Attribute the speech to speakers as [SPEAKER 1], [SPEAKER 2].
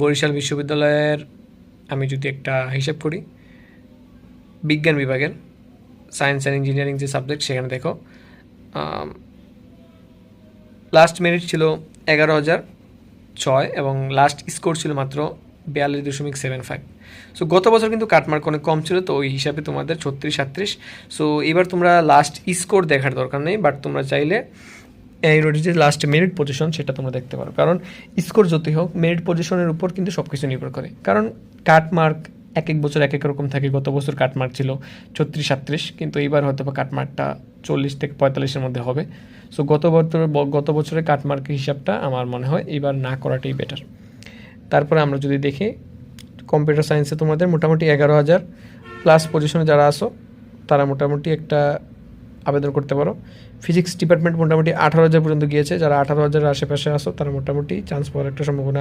[SPEAKER 1] বরিশাল বিশ্ববিদ্যালয়ের আমি যদি একটা হিসাব করি, বিজ্ঞান বিভাগের সায়েন্স অ্যান্ড ইঞ্জিনিয়ারিং যে সাবজেক্ট, সেখানে দেখো লাস্ট মেরিট ছিল এগারো হাজার ছয় এবং লাস্ট স্কোর ছিল মাত্র বিয়াল্লিশ দশমিক সেভেন ফাইভ সো গত বছর কিন্তু কাটমার্ক অনেক কম ছিল, তো ওই হিসাবে তোমাদের ছত্রিশ সাত্রিশ সো এবার তোমরা লাস্ট স্কোর দেখার দরকার নেই বাট তোমরা চাইলে এই যে লাস্ট মেরিট পজিশন সেটা তোমরা দেখতে পারো। কারণ স্কোর যতই হোক মেরিট পজিশনের উপর কিন্তু সব কিছু নির্ভর করে। কারণ কাটমার্ক এক এক বছর এক এক রকম থাকে। গত বছর কাটমার্ক ছিল ছত্রিশ সাত্রিশ কিন্তু এইবার হয়তো বা কাটমার্কটা চল্লিশ থেকে পঁয়তাল্লিশের মধ্যে হবে। সো গত বছর গত বছরের কাটমার্কের হিসাবটা আমার মনে হয় এবার না করাটাই বেটার তারপরে আমরা যদি দেখি কম্পিউটার সায়েন্সে তোমাদের মোটামুটি এগারো হাজার প্লাস পজিশনে যারা আসো তারা মোটামুটি একটা আবেদন করতে পারো। ফিজিক্স ডিপার্টমেন্ট মোটামুটি আঠারো হাজার পর্যন্ত গিয়েছে। যারা আঠারো হাজারের আশেপাশে আসো তারা মোটামুটি চান্স পাওয়ার একটা সম্ভাবনা